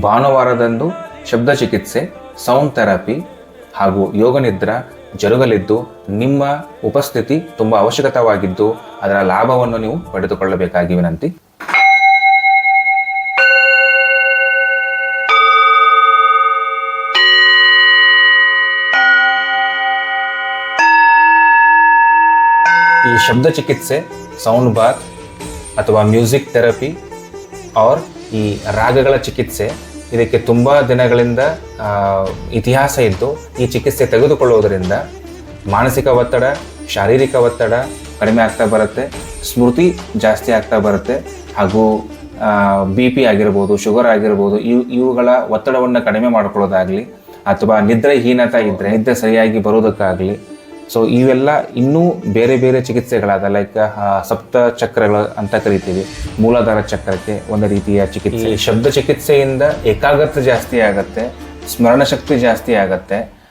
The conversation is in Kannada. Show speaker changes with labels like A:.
A: ಭಾನುವಾರದಂದು ಶಬ್ದ ಚಿಕಿತ್ಸೆ ಸೌಂಡ್ ಥೆರಪಿ ಹಾಗೂ ಯೋಗ ನಿದ್ರಾ ಜರುಗಲಿದ್ದು ನಿಮ್ಮ ಉಪಸ್ಥಿತಿ ತುಂಬ ಅವಶ್ಯಕತವಾಗಿದ್ದು ಅದರ ಲಾಭವನ್ನು ನೀವು ಪಡೆದುಕೊಳ್ಳಬೇಕಾಗಿ ವಿನಂತಿ. ಈ ಶಬ್ದ ಚಿಕಿತ್ಸೆ ಸೌಂಡ್ ಬಾತ್ ಅಥವಾ ಮ್ಯೂಸಿಕ್ ಥೆರಪಿ ಆರ್ ಈ ರಾಗಗಳ ಚಿಕಿತ್ಸೆ ಇದಕ್ಕೆ ತುಂಬ ದಿನಗಳಿಂದ ಇತಿಹಾಸ ಇದ್ದು, ಈ ಚಿಕಿತ್ಸೆ ತೆಗೆದುಕೊಳ್ಳುವುದರಿಂದ ಮಾನಸಿಕ ಒತ್ತಡ, ಶಾರೀರಿಕ ಒತ್ತಡ ಕಡಿಮೆ ಆಗ್ತಾ ಬರುತ್ತೆ, ಸ್ಮೃತಿ ಜಾಸ್ತಿ ಆಗ್ತಾ ಬರುತ್ತೆ, ಹಾಗೂ ಬಿ ಪಿ ಆಗಿರ್ಬೋದು, ಶುಗರ್ ಆಗಿರ್ಬೋದು, ಇವು, ಇವುಗಳ ಒತ್ತಡವನ್ನು ಕಡಿಮೆ ಮಾಡ್ಕೊಳ್ಳೋದಾಗಲಿ, ಅಥವಾ ನಿದ್ರೆಹೀನತೆ ಇದ್ದರೆ ನಿದ್ರೆ ಸರಿಯಾಗಿ ಬರೋದಕ್ಕಾಗಲಿ ಸೊ ಇವೆಲ್ಲ ಇನ್ನೂ ಬೇರೆ ಬೇರೆ ಚಿಕಿತ್ಸೆಗಳಾದ ಲೈಕ್ ಸಪ್ತ ಚಕ್ರಗಳು ಅಂತ ಕರಿತೀವಿ. ಮೂಲಾಧಾರ ಚಕ್ರಕ್ಕೆ ಒಂದು ರೀತಿಯ ಚಿಕಿತ್ಸೆ. ಶಬ್ದ ಚಿಕಿತ್ಸೆಯಿಂದ ಏಕಾಗ್ರತೆ ಜಾಸ್ತಿ ಆಗುತ್ತೆ ಸ್ಮರಣ ಶಕ್ತಿ ಜಾಸ್ತಿ ಆಗುತ್ತೆ.